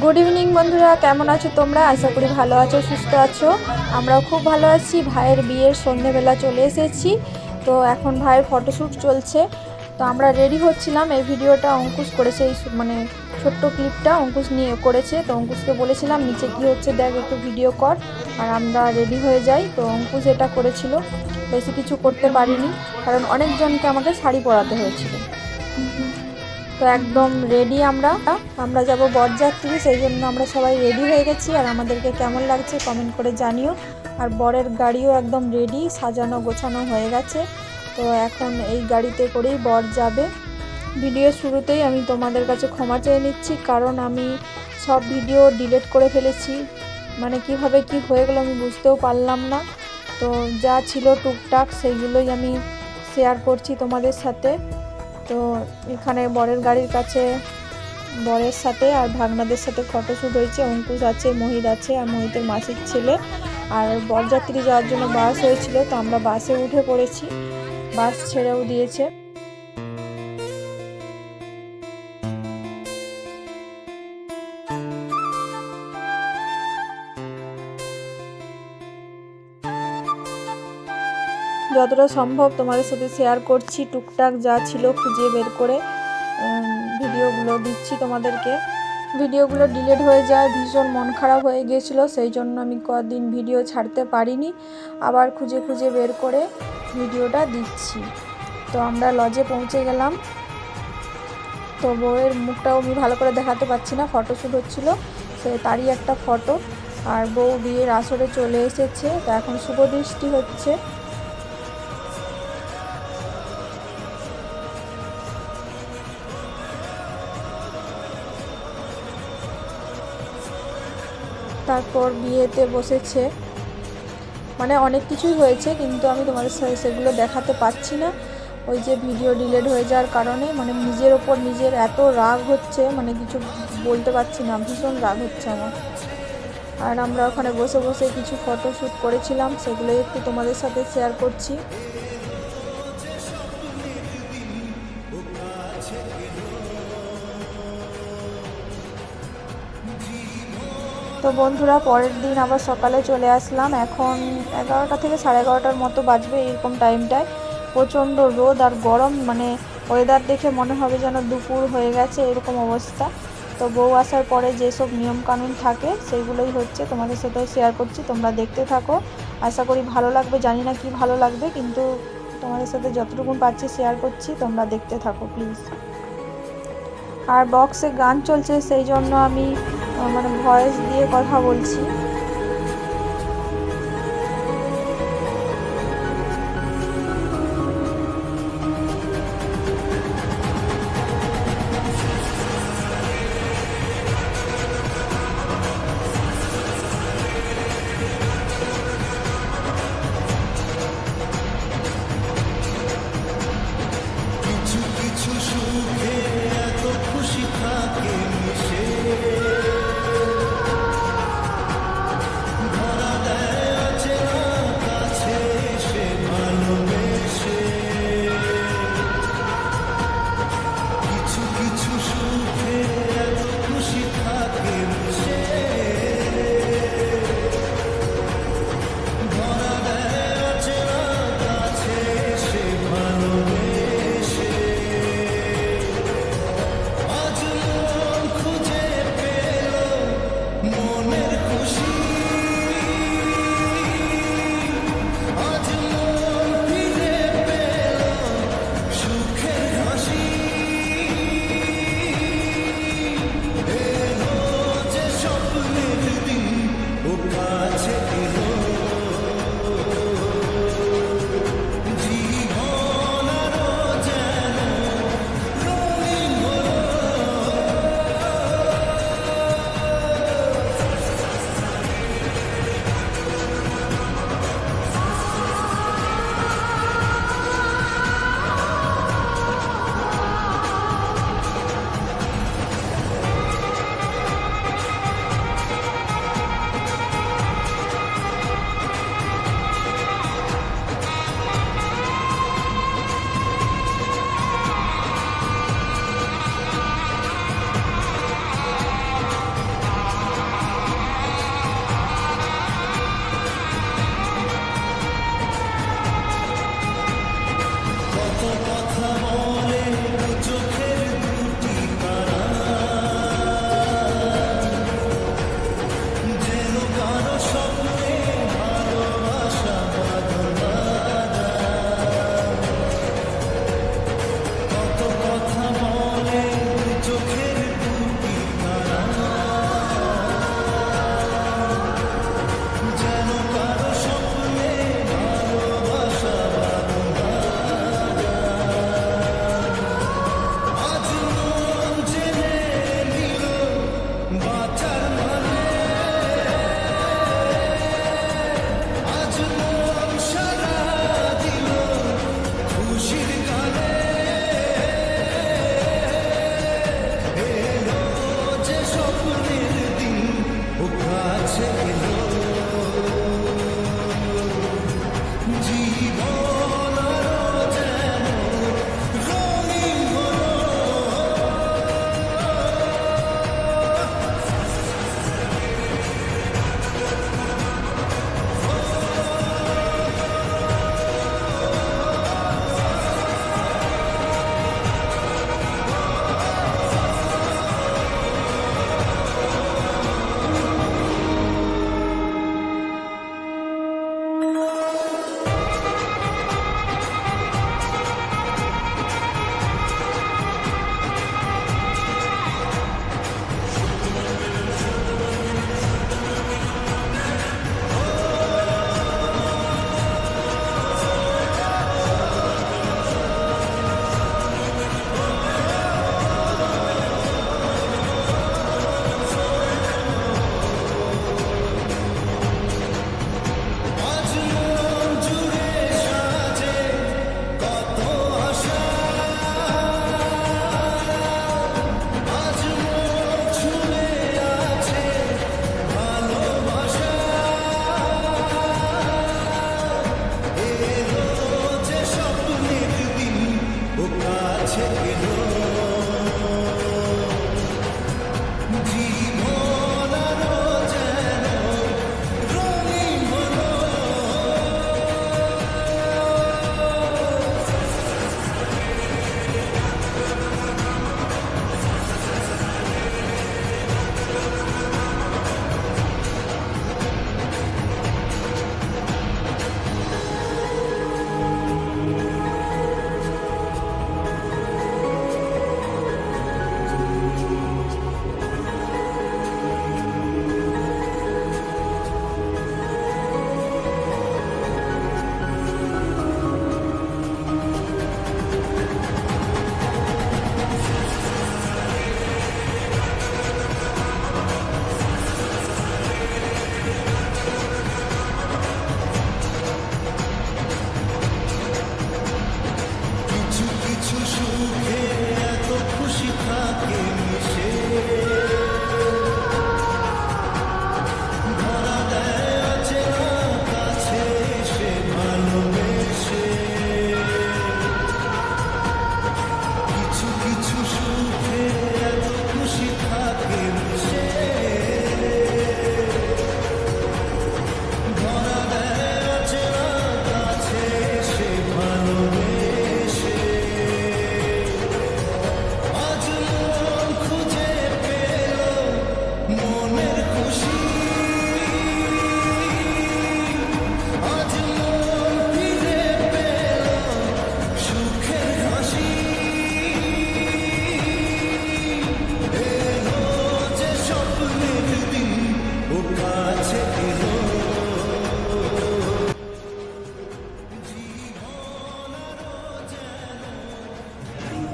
Good evening বন্ধুরা। কেমন আছো তোমরা? আশা করি ভালো আছো, সুস্থ আছো। আমরাও খুব ভালো আছি। ভাইয়ের বিয়ের সন্ধেবেলা চলে এসেছি। তো এখন ভাইয়ের ফটোশ্যুট চলছে। তো আমরা রেডি হচ্ছিলাম। এই ভিডিওটা অঙ্কুশ করেছে, এই মানে ছোট্ট ক্লিপটা অঙ্কুশ নিয়ে করেছে। তো অঙ্কুশকে বলেছিলাম, নিচে কি হচ্ছে দেখ, একটু ভিডিও কর। আর আমরা রেডি হয়ে যাই। তো অঙ্কুশ এটা করেছিল। বেশি কিছু করতে পারিনি। কারণ অনেকজনকে আমাকে শাড়ি পরাতে হয়েছিল। তো একদম রেডি আমরা। আমরা যাব বরযাত্রী সেই জন্য আমরা সবাই রেডি হয়ে গেছি। আর আমাদেরকে কেমন লাগছে কমেন্ট করে জানিও। আর বরের গাড়িও একদম রেডি সাজানো গোছানো হয়ে গেছে। তো এখন এই গাড়িতে করেই বর যাবে। ভিডিও শুরুতেই আমি তোমাদের কাছে ক্ষমা চেয়ে নিচ্ছি, কারণ আমি সব ভিডিও ডিলিট করে ফেলেছি। মানে কীভাবে কি হয়ে গেলো আমি বুঝতেও পারলাম না। তো যা ছিল টুকটাক, সেইগুলোই আমি শেয়ার করছি তোমাদের সাথে। তো এখানে বরের গাড়ির কাছে, বরের সাথে আর ভাগনাদের সাথে ফটোশ্যুট হয়েছে, অঙ্কুশ আছে মহিদ আছে আর মহিতের মাসির ছেলে। আর বরযাত্রী যাওয়ার জন্য বাস হয়েছিল, তো আমরা বাসে উঠে পড়েছি। বাস ছেড়েও দিয়েছে। যতটা সম্ভব তোমাদের সাথে শেয়ার করছি, টুকটাক যা ছিল খুঁজে বের করে ভিডিওগুলো দিচ্ছি তোমাদেরকে। ভিডিওগুলো ডিলিট হয়ে যায়, ভীষণ মন খারাপ হয়ে গিয়েছিল সেই জন্য আমি কদিন ভিডিও ছাড়তে পারিনি। আবার খুঁজে খুঁজে বের করে ভিডিওটা দিচ্ছি। তো আমরা লজে পৌঁছে গেলাম। তো বউয়ের মুখটাও আমি ভালো করে দেখাতে পারছি না ফটোশ্যুট হচ্ছিল, সে তারই একটা ফটো আর বউ বিয়ের আসরে চলে এসেছে, তো এখন শুভ দৃষ্টি হচ্ছে। তারপর বিয়েতে বসেছে। মানে অনেক কিছুই হয়েছে, কিন্তু আমি তোমাদের সাথে সেগুলো দেখাতে পাচ্ছি না। ওই যে ভিডিও ডিলেট হয়ে যাওয়ার কারণে মানে নিজের ওপর নিজের এত রাগ হচ্ছে মানে কিছু বলতে পারছি না, ভীষণ রাগ হচ্ছে আমার। আর আমরা ওখানে বসে বসে কিছু ফটো শ্যুট করেছিলাম, সেগুলো একটু তোমাদের সাথে শেয়ার করছি। তো বন্ধুরা, পরের দিন আবার সকালে চলে আসলাম। এখন এগারোটা থেকে সাড়ে এগারোটার মতো বাজবে এরকম টাইমটায় প্রচণ্ড রোদ আর গরম মানে ওয়েদার দেখে মনে হবে যেন দুপুর হয়ে গেছে এরকম অবস্থা। তো বউ আসার পরে যেসব নিয়মকানুন থাকে সেইগুলোই হচ্ছে তোমাদের সাথেও শেয়ার করছি। তোমরা দেখতে থাকো। আশা করি ভালো লাগবে। জানি না কি ভালো লাগবে, কিন্তু তোমাদের সাথে যতটুকু পাচ্ছি শেয়ার করছি, তোমরা দেখতে থাকো প্লিজ আর বক্সে গান চলছে, সেই জন্য আমি মানে ভয়েস দিয়ে কথা বলছি।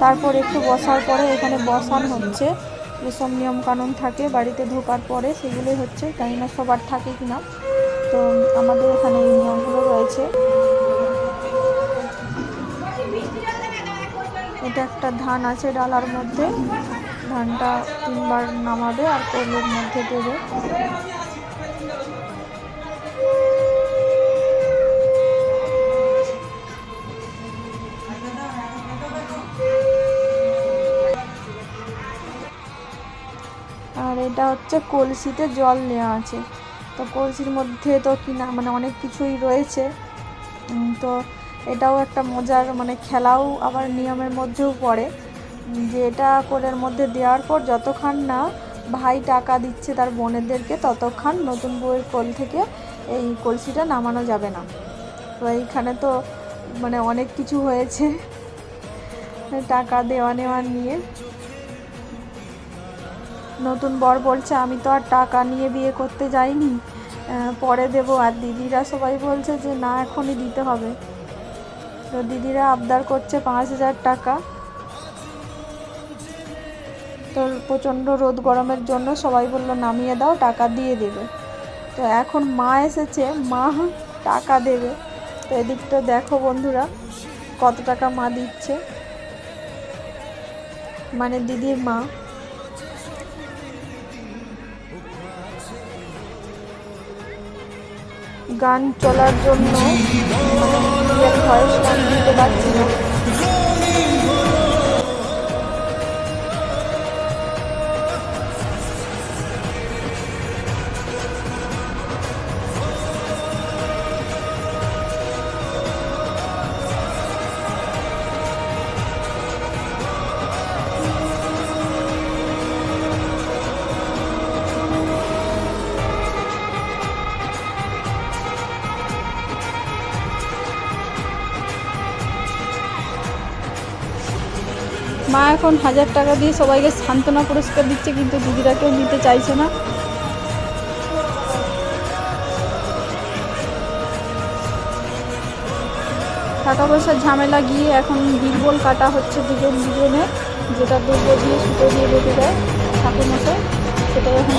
তারপর একটু বসার পরে এখানে বসান হচ্ছে। যেসব নিয়মকানুন থাকে, বাড়িতে ঢোকার পরে সেগুলোই হচ্ছে। জানি না সবার থাকে কিনা। তো আমাদের এখানে এই নিয়মগুলো রয়েছে। এটা একটা ধান আছে ডালার মধ্যে। ধানটা তিনবার নামাবে আর কৌলের মধ্যে দেবে। এটা হচ্ছে কলসিতে জল নেওয়া আছে। তো কলসির মধ্যে তো কিনা মানে অনেক কিছুই রয়েছে। তো এটাও একটা মজার মানে খেলাও আবার নিয়মের মধ্যেও পড়ে। যে এটা কোলের মধ্যে দেওয়ার পর যতক্ষণ না ভাই টাকা দিচ্ছে তার বোনেদেরকে, ততক্ষণ নতুন বউয়ের কোল থেকে এই কলসিটা নামানো যাবে না। তো এইখানে তো মানে অনেক কিছু হয়েছে। টাকা দেওয়া নেওয়া নিয়ে। নতুন বর বলছে, আমি তো আর টাকা নিয়ে বিয়ে করতে যাইনি। পরে দেবো। আর দিদিরা সবাই বলছে যে, না, এখনই দিতে হবে। তো দিদিরা আবদার করছে পাঁচ হাজার টাকা। তো প্রচণ্ড রোদ গরমের জন্য সবাই বলল, নামিয়ে দাও, টাকা দিয়ে দেবে। তো এখন মা এসেছে, মা টাকা দেবে। তো এদিকটা দেখো বন্ধুরা, কত টাকা মা দিচ্ছে। মানে দিদির মা। গান চলার জন্য মানে হয় সেটা দিতে পারছি না। এখন হাজার টাকা দিয়ে সবাইকে সান্ত্বনা পুরস্কার দিচ্ছে, কিন্তু দিদিরা কেউ নিতে চাইছে না। টাকা পয়সার ঝামেলা গিয়ে এখন বীরবল কাটা হচ্ছে দুজন দুজনে, যেটা দুর্গ দিয়ে সুতো দিয়ে বেঁধে দেয় মতো সেটাই এখন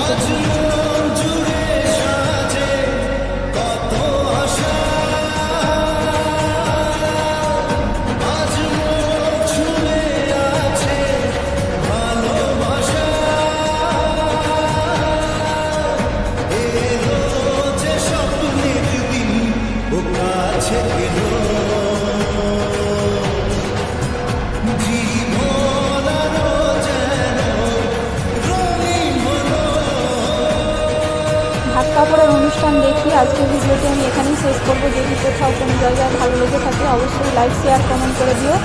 রাখি আজকের ভিডিওটি আমি এখানেই শেষ করব। যদি কোথাও কোনো জায়গায় ভালো লেগে থাকে, অবশ্যই লাইক শেয়ার কমেন্ট করে দিও।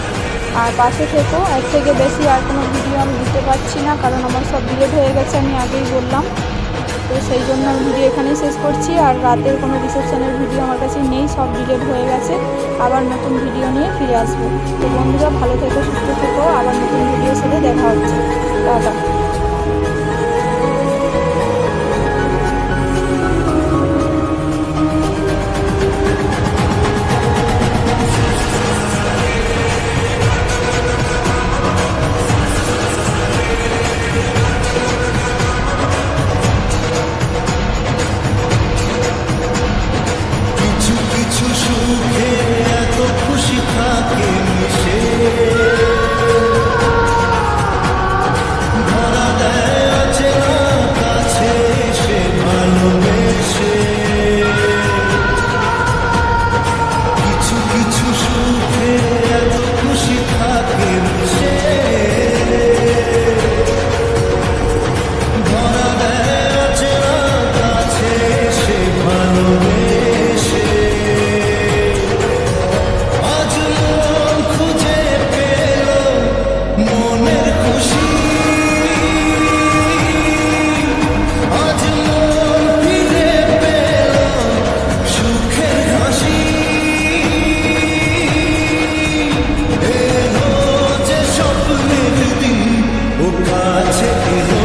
আর পাশে থেকো, এর থেকে বেশি আর কোনো ভিডিও আমি দিতে পারছি না, কারণ আমার সব ডিলেট হয়ে গেছে, আমি আগেই বললাম। তো সেই জন্য আমি ভিডিও এখানেই শেষ করছি। আর রাতের কোনো রিসেপশনের ভিডিও আমার কাছে নেই, সব ডিলেট হয়ে গেছে। আবার নতুন ভিডিও নিয়ে ফিরে আসব। তো বন্ধুরা, ভালো থেকো, সুস্থ থেকো। আবার নতুন ভিডিওর সাথে দেখা হচ্ছে। দাদা ও কাছে এলো